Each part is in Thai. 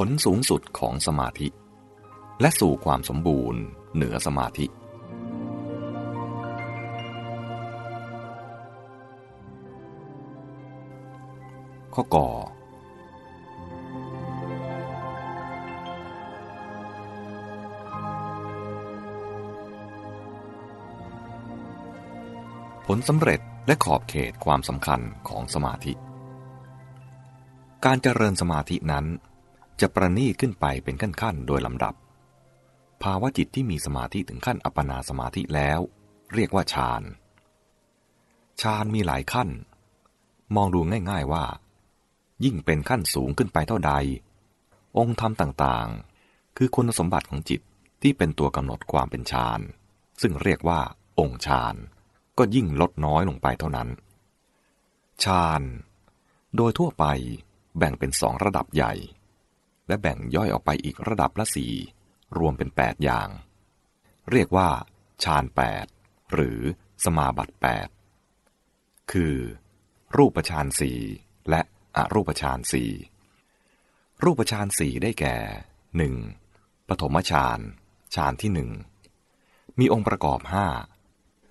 ผลสูงสุดของสมาธิ และสู่ความสมบูรณ์เหนือสมาธิ ข้อก่อผลสำเร็จและขอบเขตความสำคัญของสมาธิ การเจริญสมาธินั้น จะประนีขึ้นไปเป็นขั้นๆ โดยลำดับ ภาวะจิตที่มีสมาธิถึงขั้นอัปปนาสมาธิแล้ว เรียกว่าฌานฌานมีหลายขั้น มองดูง่าย ๆว่า ยิ่งเป็นขั้นสูงขึ้นไปเท่าใด องค์ธรรมต่างๆ คือคุณสมบัติของจิตที่เป็นตัวกำหนดความเป็นฌานซึ่งเรียกว่า องค์ฌานก็ยิ่งลดน้อยลงไปเท่านั้นฌานโดยทั่วไปแบ่งเป็นสองระดับใหญ่ และแบ่งย่อยออกไปอีกระดับละสี่รวมเป็นแปดอย่าง เรียกว่าฌานแปดหรือสมาบัติแปดคือ รูปฌานสี่และอรูปฌานสี่รูปฌานสี่ได้แก่หนึ่งปฐมฌานฌานที่หนึ่งมีองค์ประกอบห้า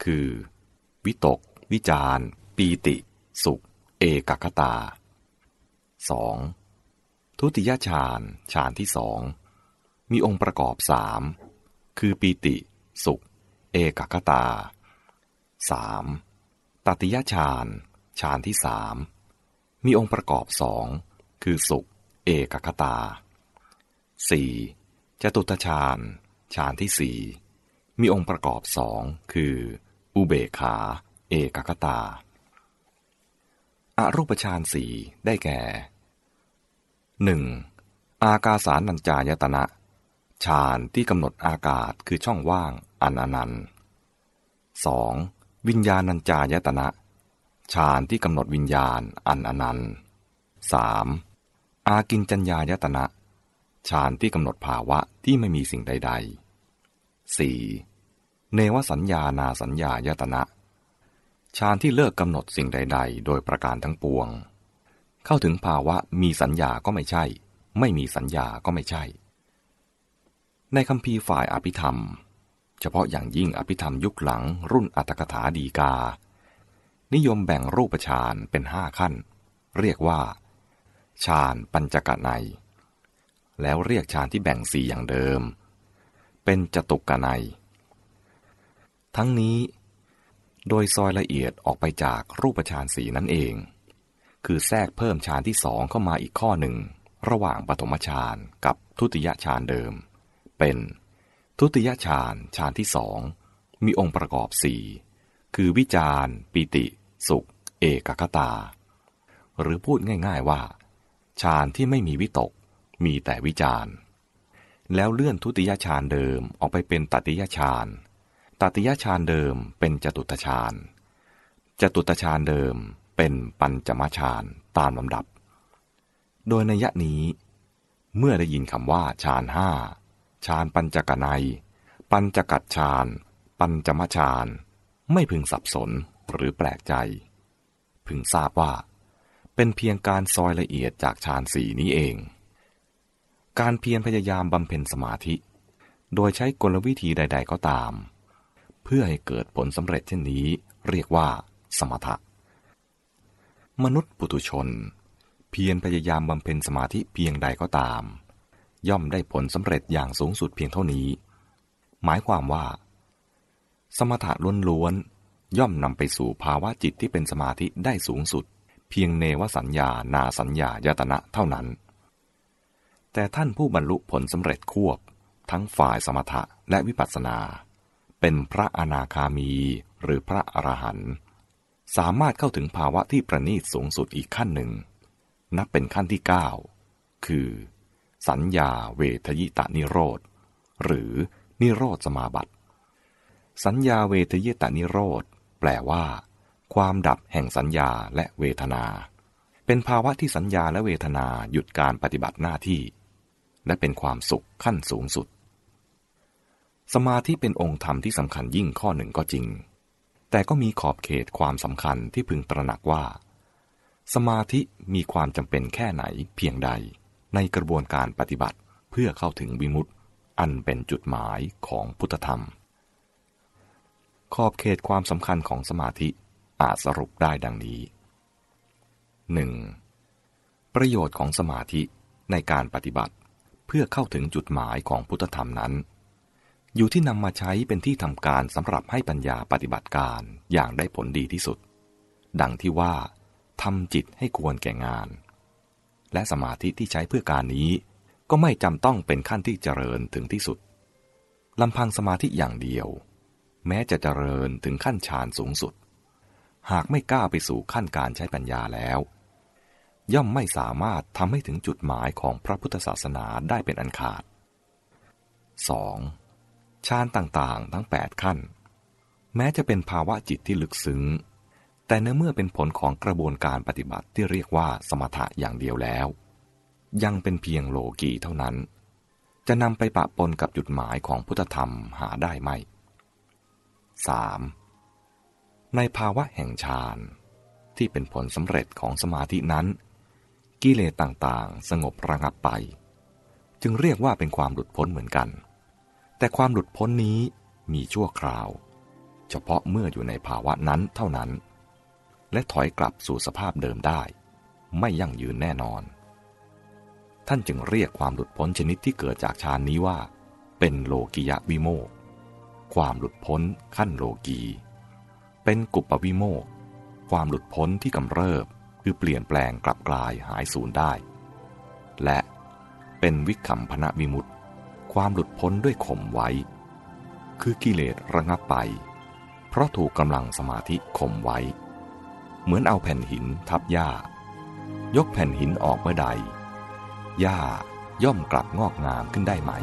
คือ วิตก วิจารปีติ สุข เอกคตา 2. ทุติยฌานฌานที่สอง มีองค์ประกอบสามคือปีติ สุข เอกคตา 3. ตติยฌานฌานที่สามมีองค์ประกอบสองคือสุข เอกคตา 4. จตุตฌานฌานที่สี่มีองค์ประกอบสองคือ อุเบขา เอกคตาอารูปฌานสี่ได้แก่ 1. อากาสานัญจายตนะฌานที่กำหนดอากาศคือช่องว่างอันอนันต์ 2. วิญญาณัญจายตนะฌานที่กำหนดวิญญาณอันอนันต์ 3. อากินจัญญายตนะฌานที่กำหนดภาวะที่ไม่มีสิ่งใด ๆ 4. เนวสัญญานาสัญญายตนะฌานที่เลิกกำหนดสิ่งใด ๆ โดยประการทั้งปวง เข้าถึงภาวะมีสัญญาก็ไม่ใช่ ไม่มีสัญญาก็ไม่ใช่ ในคำพีฝ่ายอภิธรรม เฉพาะอย่างยิ่งอภิธรรมยุคหลังรุ่นอัตถกถาดีกา นิยมแบ่งรูปฌานเป็นห้าขั้น เรียกว่าฌานปัญจกนัยแล้วเรียกฌานที่แบ่งสี่อย่างเดิม เป็นจตุกนัยทั้งนี้ โดยซอยละเอียดออกไปจากรูปฌานสีนั่นเอง คือแทรกเพิ่มฌานที่สองเข้ามาอีกข้อหนึ่ง ระหว่างปฐมฌานกับทุติยฌานเดิม เป็น ทุติยฌานฌานที่สองมีองค์ประกอบสี่คือวิจารปิติ สุข เอกคตา หรือพูดง่ายๆว่าฌานที่ไม่มีวิตก มีแต่วิจารแล้วเลื่อนทุติยฌานเดิมออกไปเป็นตติยฌานตติยฌานเดิมเป็นจตุตฌานจตุตฌานเดิม เป็นปัญจมฌานตามลำดับ โดยในยะนี้ เมื่อได้ยินคำว่าฌานห้าฌานปัญจกนัย ปัญจกัดฌานปัญจมฌานไม่พึงสับสนหรือแปลกใจ พึงทราบว่า เป็นเพียงการซอยละเอียดจากฌานสี่นี้เอง การเพียรพยายามบำเพ็ญสมาธิ โดยใช้กลวิธีใด ๆ ก็ตาม เพื่อให้เกิดผลสำเร็จเช่นนี้ เรียกว่า สมถะ มนุษย์ปุถุชน เพียรพยายามบำเพ็ญสมาธิเพียงใดก็ตาม ย่อมได้ผลสำเร็จอย่างสูงสุดเพียงเท่านี้ หมายความว่า สมถะล้วนๆย่อมนำไปสู่ภาวะจิตที่เป็นสมาธิได้สูงสุด เพียงเนวสัญญานาสัญญายตนะเท่านั้น แต่ท่านผู้บรรลุผลสำเร็จควบ ทั้งฝ่ายสมถะและวิปัสสนา เป็นพระอนาคามีหรือพระอรหันต์ สามารถเข้าถึงภาวะที่ประณีตสูงสุดอีกขั้นหนึ่ง นับเป็นขั้นที่ 9 คือ สัญญาเวทยิตานิโรธ หรือนิโรธสมาบัติ สัญญาเวทยิตานิโรธ แปลว่า ความดับแห่งสัญญาและเวทนา เป็นภาวะที่สัญญาและเวทนาหยุดการปฏิบัติหน้าที่ และเป็นความสุขขั้นสูงสุด สมาธิเป็นองค์ธรรมที่สำคัญยิ่งข้อหนึ่งก็จริง แต่ก็มีขอบเขตความสำคัญที่พึงตระหนักว่า สมาธิมีความจำเป็นแค่ไหนเพียงใด ในกระบวนการปฏิบัติเพื่อเข้าถึงวิมุตติ อันเป็นจุดหมายของพุทธธรรม ขอบเขตความสำคัญของสมาธิอาจสรุปได้ดังนี้ 1. ประโยชน์ของสมาธิในการปฏิบัติเพื่อเข้าถึงจุดหมายของพุทธธรรมนั้น อยู่ที่นำมาใช้เป็นที่ทำการสำหรับให้ปัญญาปฏิบัติการอย่างได้ผลดีที่สุด ดังที่ว่าทำจิตให้ควรแก่งาน และสมาธิที่ใช้เพื่อการนี้ ก็ไม่จำต้องเป็นขั้นที่เจริญถึงที่สุดลำพังสมาธิอย่างเดียว แม้จะเจริญถึงขั้นฌานสูงสุด หากไม่กล้าไปสู่ขั้นการใช้ปัญญาแล้ว ย่อมไม่สามารถทำให้ถึงจุดหมายของพระพุทธศาสนาได้เป็นอันขาด 2. ฌานต่างๆ ทั้ง 8 ขั้น แม้จะเป็นภาวะจิตที่ลึกซึ้ง แต่ในเมื่อเป็นผลของกระบวนการปฏิบัติที่เรียกว่าสมถะอย่างเดียวแล้ว ยังเป็นเพียงโลกีเท่านั้น จะนำไปปะปนกับจุดหมายของพุทธธรรมหาได้ไหม 3. ในภาวะแห่งฌานที่เป็นผลสำเร็จของสมาธินั้น กิเลสต่างๆ สงบระงับไป จึงเรียกว่าเป็นความหลุดพ้นเหมือนกัน แต่ความหลุดพ้นนี้มีชั่วคราว เฉพาะเมื่ออยู่ในภาวะนั้นเท่านั้น และถอยกลับสู่สภาพเดิมได้ ไม่ยั่งยืนแน่นอน ท่านจึงเรียกความหลุดพ้นชนิดที่เกิดจากฌานนี้ว่า เป็นโลกิยะวิโมกความหลุดพ้นขั้นโลกี เป็นกุปปวิโมกความหลุดพ้นที่กำเริบคือเปลี่ยนแปลงกลับกลายหายสูญได้ และเป็นวิคัมพนะวิมุตติ ความหลุดพ้นด้วยข่มไว้ คือกิเลสระงับไป เพราะถูกกำลังสมาธิข่มไว้ เหมือนเอาแผ่นหินทับหญ้า ยกแผ่นหินออกเมื่อใดหญ้าย่อมกลับงอกงามขึ้นได้ใหม่